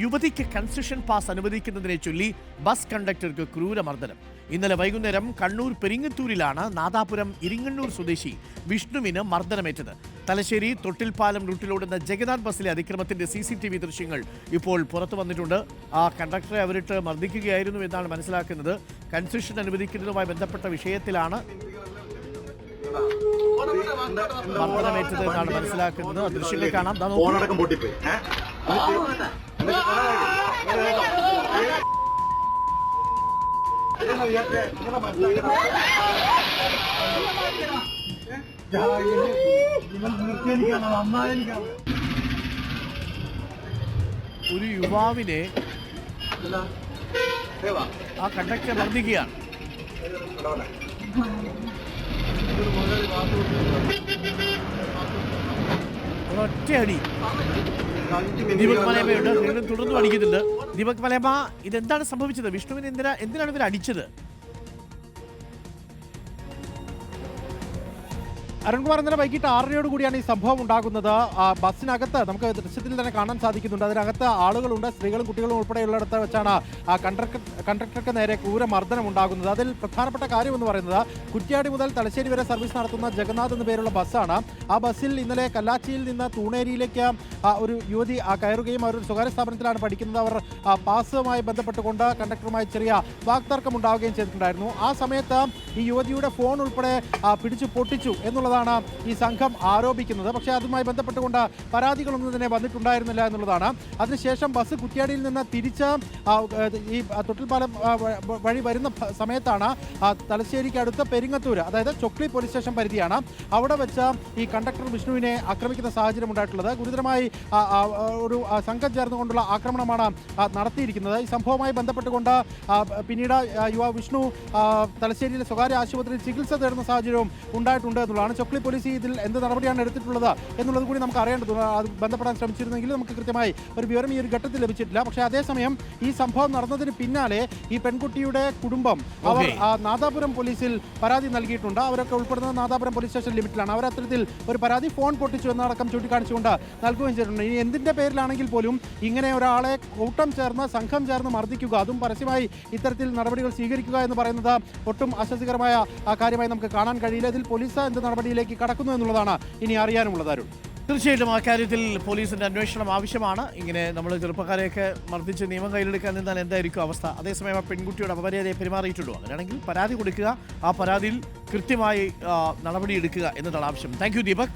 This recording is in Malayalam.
യുവതിക്ക് കൺസെഷൻ പാസ് അനുവദിക്കുന്നതിനെ ചൊല്ലി ബസ് കണ്ടക്ടർക്ക് ക്രൂരമർദ്ദനം. ഇന്നലെ വൈകുന്നേരം കണ്ണൂർ പെരിങ്ങത്തൂരിലാണ് നാദാപുരം ഇരിങ്ങണ്ണൂർ സ്വദേശി വിഷ്ണുവിന് മർദ്ദനമേറ്റത്. തലശ്ശേരി തൊട്ടിൽപ്പാലം റൂട്ടിലോടുന്ന ജഗന്നാഥ് ബസ്സിലെ അതിക്രമത്തിന്റെ സി സി ടി വി ദൃശ്യങ്ങൾ ഇപ്പോൾ പുറത്തു വന്നിട്ടുണ്ട്. ആ കണ്ടക്ടറെ അവരിട്ട് മർദ്ദിക്കുകയായിരുന്നു എന്നാണ് മനസ്സിലാക്കുന്നത്. കൺസെഷൻ അനുവദിക്കുന്നതുമായി ബന്ധപ്പെട്ട വിഷയത്തിലാണ് മർദ്ദനമേറ്റത് എന്നാണ് മനസ്സിലാക്കുന്നത്. ദൃശ്യങ്ങൾ കാണാം. ഒരു യുവാവിനെ? ആ കണ്ടക്ടർ മർദ്ദിക്കുകയാണ് ഒറ്റയടി. ദീപക് മലയമ്മയുണ്ട്. തുടർന്ന് അടിക്കുന്നുണ്ട്. ദീപക് മലയമ്മ ഇതെന്താണ് സംഭവിച്ചത്? വിഷ്ണുവിന് എന്തിനാ എന്തിനാണ് ഇവർ അടിച്ചത്? അരുൺകുമാർ ഇന്നലെ വൈകിട്ട് ആറരയോട് കൂടിയാണ് ഈ സംഭവം ഉണ്ടാകുന്നത്. ബസ്സിനകത്ത് നമുക്ക് ദൃശ്യത്തിൽ തന്നെ കാണാൻ സാധിക്കുന്നുണ്ട്. അതിനകത്ത് ആളുകളുണ്ട് സ്ത്രീകളും കുട്ടികളും ഉൾപ്പെടെയുള്ളിടത്ത് വെച്ചാണ് കണ്ടക്ടർ കണ്ടക്ടർക്ക് നേരെ ക്രൂര മർദ്ദനം ഉണ്ടാകുന്നത്. അതിൽ പ്രധാനപ്പെട്ട കാര്യം എന്ന് പറയുന്നത് കുറ്റ്യാടി മുതൽ തലശ്ശേരി വരെ സർവീസ് നടത്തുന്ന ജഗന്നാഥ് എന്ന പേരുള്ള ബസ്സാണ്. ആ ബസ്സിൽ ഇന്നലെ കല്ലാച്ചിയിൽ നിന്ന് തൂണേരിയിലേക്ക് ഒരു യുവതി കയറുകയും അവർ സ്വകാര്യ സ്ഥാപനത്തിലാണ് പഠിക്കുന്നത്. അവർ പാസുമായി ബന്ധപ്പെട്ടുകൊണ്ട് കണ്ടക്ടറുമായി ചെറിയ വാക്തർക്കം ഉണ്ടാവുകയും ചെയ്തിട്ടുണ്ടായിരുന്നു. ആ സമയത്ത് ഈ യുവതിയുടെ ഫോൺ ഉൾപ്പെടെ പിടിച്ചു പൊട്ടിച്ചു എന്നുള്ളതാണ് ഈ സംഘം ആരോപിക്കുന്നത്. പക്ഷേ അതുമായി ബന്ധപ്പെട്ടുകൊണ്ട് പരാതികളൊന്നും തന്നെ വന്നിട്ടുണ്ടായിരുന്നില്ല എന്നുള്ളതാണ്. അതിനുശേഷം ബസ് കുറ്റ്യാടിയിൽ നിന്ന് തിരിച്ച് ഈ തൊട്ടിൽപ്പാലം വഴി വരുന്ന സമയത്താണ് തലശ്ശേരിക്ക് അടുത്ത പെരിങ്ങത്തൂർ അതായത് ചൊക്ലി പോലീസ് സ്റ്റേഷൻ പരിധിയാണ്. അവിടെ വെച്ച് ഈ കണ്ടക്ടർ വിഷ്ണുവിനെ ആക്രമിക്കുന്ന സാഹചര്യം ഉണ്ടായിട്ടുള്ളത്. ഗുരുതരമായി ഒരു സംഘം ചേർന്നുകൊണ്ടുള്ള ആക്രമണമാണ് നടത്തിയിരിക്കുന്നത്. ഈ സംഭവവുമായി ബന്ധപ്പെട്ടുകൊണ്ട് പിന്നീട് ആ, യുവാവ് വിഷ്ണു തലശ്ശേരിയിലെ സ്വകാര്യ ആശുപത്രിയിൽ ചികിത്സ തേടുന്ന സാഹചര്യവും ഉണ്ടായിട്ടുണ്ട് എന്നുള്ളതാണ് ചൊക്ലി പോലീസ് ഇതിൽ എന്ത് നടപടിയാണ് എടുത്തിട്ടുള്ളത് എന്നുള്ളത് കൂടി നമുക്ക് അറിയേണ്ടതുണ്ട്. അത് ബന്ധപ്പെടാൻ ശ്രമിച്ചിരുന്നെങ്കിൽ നമുക്ക് കൃത്യമായി ഒരു വിവരം ഈ ഒരു ഘട്ടത്തിൽ ലഭിച്ചിട്ടില്ല. പക്ഷേ അതേസമയം ഈ സംഭവം നടന്നതിന് പിന്നാലെ ഈ പെൺകുട്ടിയുടെ കുടുംബം അവർ നാദാപുരം പോലീസിൽ പരാതി നൽകിയിട്ടുണ്ട്. അവരൊക്കെ ഉൾപ്പെടുന്ന നാദാപുരം പോലീസ് സ്റ്റേഷൻ ലിമിറ്റിലാണ്. അവർ അത്തരത്തിൽ ഒരു പരാതി ഫോൺ പൊട്ടിച്ചു എന്നടക്കം ചൂണ്ടിക്കാണിച്ചുകൊണ്ട് നൽകുകയും ചെയ്തിട്ടുണ്ട്. ഇനി എന്തിന്റെ പേരിലാണെങ്കിൽ പോലും ഇങ്ങനെ ഒരാളെ കൂട്ടം ചേർന്ന് സംഘം ചേർന്ന് മർദ്ദിക്കുക അതും പരസ്യമായി ഇത്തരത്തിൽ നടപടികൾ സ്വീകരിക്കുക എന്ന് പറയുന്നത് ഒട്ടും ആശ്വാസകരമായ കാര്യമായി നമുക്ക് കാണാൻ കഴിയില്ല. ഇതിൽ പോലീസ് എന്ത് നടപടിയിലേക്ക് കടക്കുന്നു എന്നുള്ളതാണ് ഇനി അറിയാനുള്ളത് അരുൺ. തീർച്ചയായിട്ടും ആ കാര്യത്തിൽ പോലീസിന്റെ അന്വേഷണം ആവശ്യമാണ്. ഇങ്ങനെ നമ്മൾ ചെറുപ്പക്കാരെയൊക്കെ മർദ്ദിച്ച് നിയമം കയ്യിലെടുക്കാൻ നിന്നാൽ എന്തായിരിക്കും അവസ്ഥ? അതേസമയം ആ പെൺകുട്ടിയുടെ അപമര്യാദയെ പെരുമാറിയിട്ടുള്ളൂ അങ്ങനെയാണെങ്കിൽ പരാതി കൊടുക്കുക. ആ പരാതിയിൽ കൃത്യമായി നടപടിയെടുക്കുക എന്നതാണ് ആവശ്യം. Thank you Deepak